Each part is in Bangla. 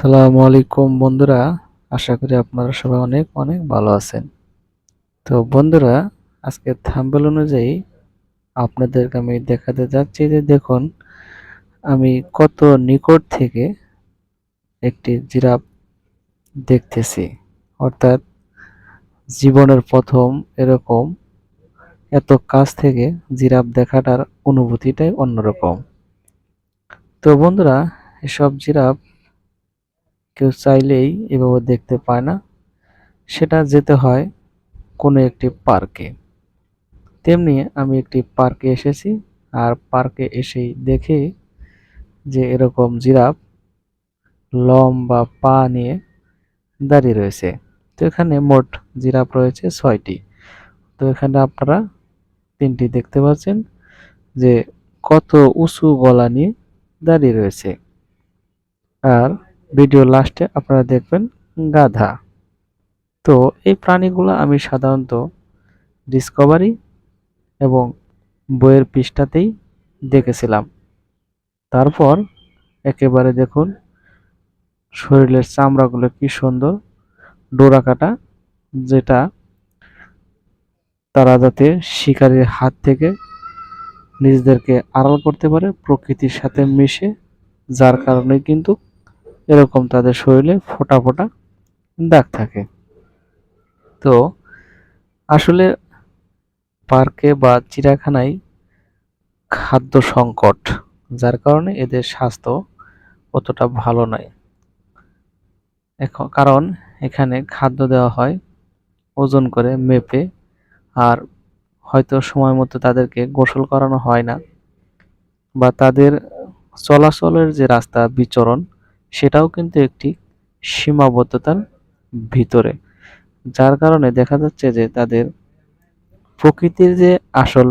আসসালামু আলাইকুম বন্ধুরা, আশা করি আপনারা সবাই অনেক অনেক ভালো আছেন। তো বন্ধুরা আজকে থাম্বেল অনুযায়ী আপনাদেরকে আমি দেখাতে যাচ্ছি যে দেখুন, আমি কত নিকট থেকে একটি জিরাফ দেখতেছি। অর্থাৎ জীবনের প্রথম এরকম এত কাছ থেকে জিরাফ দেখাটার অনুভূতিটাই অন্যরকম। তো বন্ধুরা, এসব জিরাফ কেউ চাইলেই এভাবে দেখতে পায় না। সেটা যেতে হয় কোনো একটি পার্কে তেমনি আমি একটি পার্কে এসেছি আর পার্কে এসেই দেখে যে এরকম জিরাফ লম্বা পা নিয়ে দাঁড়িয়ে রয়েছে। তো এখানে মোট জিরাফ রয়েছে ছয়টি। তো এখানে আপনারা তিনটি দেখতে পাচ্ছেন যে কত উঁচু গলা নিয়ে দাঁড়িয়ে রয়েছে। আর ভিডিও লাস্টে আপনারা দেখবেন গাধা। তো এই প্রাণীগুলো আমি সাধারণত ডিসকভারি এবং বইয়ের পৃষ্ঠাতেই দেখেছিলাম। তারপর একেবারে দেখুন, শরীরের চামড়াগুলো কি সুন্দর ডোরা কাটা যেটা তারা যাতে শিকারের হাত থেকে নিজেদেরকে আড়াল করতে পারে, প্রকৃতির সাথে মিশে, যার কারণে কিন্তু এরকম তাদের শরীরে ফোটা ফোটা দাগ থাকে। তো আসলে পার্কে বা চিড়িয়াখানায় খাদ্য সংকট, যার কারণে এদের স্বাস্থ্য অতটা ভালো নয়। এখন, কারণ এখানে খাদ্য দেওয়া হয় ওজন করে মেপে, আর হয়তো সময় মতো তাদেরকে গোসল করানো হয় না, বা তাদের চলাচলের যে রাস্তা, বিচরণ সেটাও কিন্তু একটি সীমাবদ্ধতার ভিতরে। যার কারণে দেখা যাচ্ছে যে তাদের প্রকৃতির যে আসল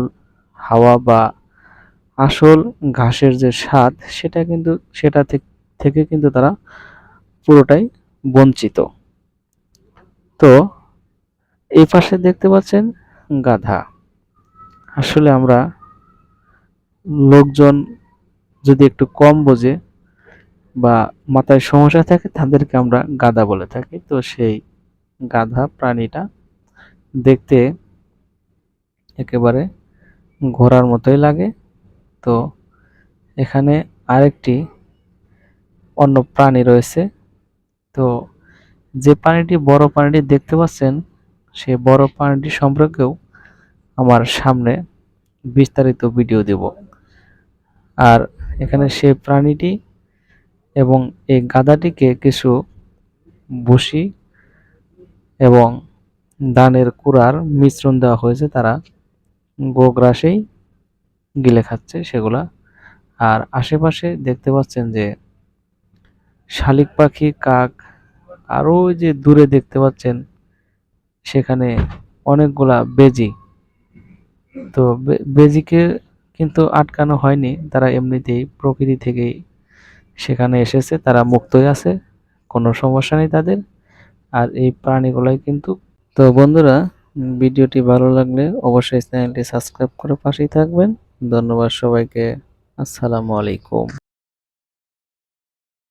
হাওয়া বা আসল ঘাসের যে স্বাদ, সেটা কিন্তু, সেটা থেকে কিন্তু তারা পুরোটাই বঞ্চিত। তো এই পাশে দেখতে পাচ্ছেন গাধা। আসলে আমরা লোকজন যদি একটু কম বোঝে বা মাথায় সমস্যা থাকে, তাদেরকে আমরা গাধা বলে থাকি। তো সেই গাধা প্রাণীটা দেখতে একেবারে ঘোড়ার মতোই লাগে। তো এখানে আরেকটি অন্য প্রাণী রয়েছে। তো যে প্রাণীটি, বড় প্রাণীটি দেখতে পাচ্ছেন সে বড় প্রাণীটি সম্পর্কেও আমার সামনে বিস্তারিত ভিডিও দেব। আর এখানে সে প্রাণীটি এবং এই গাদাটিকে কিছু বসি এবং দানের কুড়ার মিশ্রণ দেওয়া হয়েছে। তারা গোগ্রাসেই গিলে খাচ্ছে সেগুলা। আর আশেপাশে দেখতে পাচ্ছেন যে শালিক পাখি, কাক আরও যে দূরে দেখতে পাচ্ছেন, সেখানে অনেকগুলা বেজি। তো বেজিকে কিন্তু আটকানো হয়নি, তারা এমনিতেই প্রকৃতি থেকেই সেখানে এসেছে, তারা মুক্তই আছে, কোনো সমস্যা নেই তাদের। আর এই প্রাণীগুলাই কিন্তু তো বন্ধুরা, ভিডিওটি ভালো লাগলে অবশ্যই চ্যানেলটি সাবস্ক্রাইব করে পাশেই থাকবেন। ধন্যবাদ সবাইকে। আসসালামু আলাইকুম।